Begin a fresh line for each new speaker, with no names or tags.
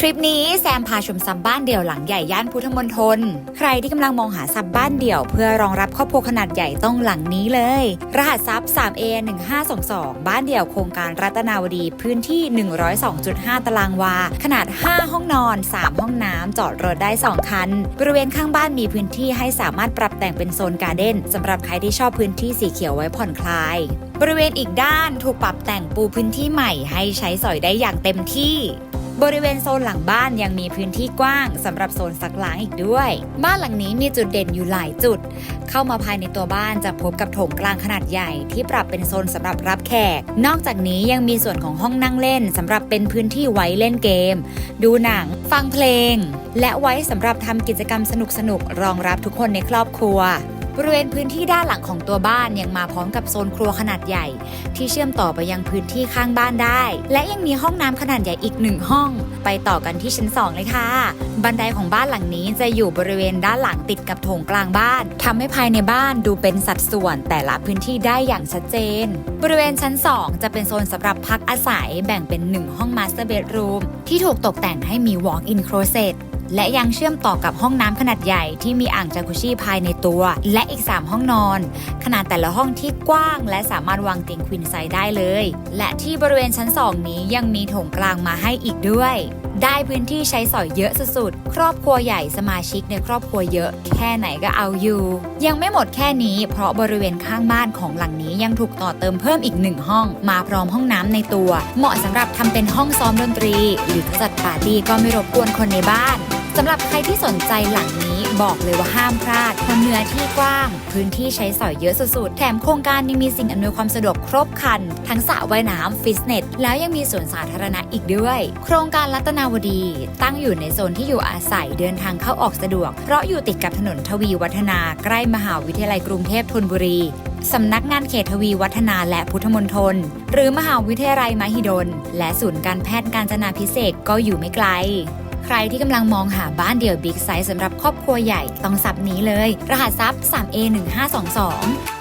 คลิปนี้แซมพาชมซับบ้านเดี่ยวหลังใหญ่ย่านพุทธมณฑล ใครที่กำลังมองหาซับบ้านเดี่ยว เพื่อรองรับครอบครัวขนาดใหญ่ต้องหลังนี้เลย รหัสซับ 3A 1522 บ้านเดี่ยวโครงการรัตนาวดีพื้นที่ 102.5 ตารางวา ขนาด 5 ห้องนอน 3 ห้องน้ำจอดรถได้ 2 คัน บริเวณข้างบ้านมีพื้นที่ให้สามารถปรับแต่งเป็นโซนการ์เด้นสำหรับใครที่ชอบพื้นที่สีเขียวไว้ผ่อนคลาย บริเวณอีกด้านถูกปรับแต่งปูพื้นที่ใหม่ให้ใช้สอยได้อย่างเต็มที่ บริเวณโซนหลังบ้านยังมีพื้นที่กว้างสำหรับโซนซักล้างอีกด้วย บ้านหลังนี้มีจุดเด่นอยู่หลายจุด เข้ามาภายในตัวบ้านจะพบกับโถงกลางขนาดใหญ่ที่ปรับเป็นโซนสำหรับรับแขก นอกจากนี้ยังมีส่วนของห้องนั่งเล่นสำหรับเป็นพื้นที่ไว้เล่นเกม ดูหนัง ฟังเพลง และไว้สำหรับทำกิจกรรมสนุกๆรองรับทุกคนในครอบครัว บริเวณพื้นที่ด้านหลังของตัวบ้านยังมาพร้อมกับโซนครัวขนาดใหญ่ ที่เชื่อมต่อไปยังพื้นที่ข้างบ้านได้ และยังมีห้องน้ำขนาดใหญ่อีกหนึ่งห้อง ไปต่อกันที่ชั้น 2 เลยค่ะ บันไดของบ้านหลังนี้จะอยู่บริเวณด้านหลังติดกับโถงกลางบ้านทำให้ภายในบ้านดูเป็นสัดส่วนแต่ละพื้นที่ได้อย่างชัดเจน บริเวณชั้น 2 จะเป็นโซนสำหรับพักอาศัยแบ่งเป็น 1 ห้องมาสเตอร์เบดรูมที่ถูกตกแต่งให้มี walk-in closet และยังเชื่อมต่อกับห้องน้ำขนาดใหญ่ที่มีอ่างจากุชิภายในตัว และอีก 3 ห้องนอน ขนาดแต่ละห้องที่กว้าง และสามารถวางเตียงควินไซด์ได้เลย และที่บริเวณชั้น 2 นี้ยังมีโถงกลางมาให้อีกด้วย ได้พื้นที่ใช้สอยเยอะสุดๆ ครอบครัวใหญ่สมาชิกในครอบครัวเยอะ แค่ไหนก็เอาอยู่ ยังไม่หมดแค่นี้ เพราะบริเวณข้างบ้านของหลังนี้ยังถูกต่อเติมเพิ่มอีกหนึ่งห้อง มาพร้อมห้องน้ำในตัว เหมาะสำหรับทำเป็นห้องซ้อมดนตรี หรือจัดปาร์ตี้ก็ไม่รบกวนคนในบ้าน สำหรับใครที่สนใจหลังนี้บอกเลยว่าห้ามพลาดพราะเนื้อที่กว้าง พื้นที่ใช้สอยเยอะสุดๆ แถมโครงการยังมีสิ่งอำนวยความสะดวกครบครัน ทั้งสระว่ายน้ำฟิตเนส แล้วยังมีสวนสาธารณะอีกด้วย โครงการรัตนาวดี ตั้งอยู่ในโซนที่อยู่อาศัยเดินทางเข้าออกสะดวก เพราะอยู่ติดกับถนนทวีวัฒนาใกล้มหาวิทยาลัยกรุงเทพธนบุรีสำนักงานเขตทวีวัฒนาและพุทธมณฑลหรือมหาวิทยาลัยมหิดล และศูนย์การแพทย์การจนาพิเศษก็อยู่ไม่ไกล ใครที่กำลังมองหาบ้านเดี่ยวบิ๊กไซส์สำหรับครอบครัวใหญ่ต้องสับนี้เลย รหัสซับ 3A 1522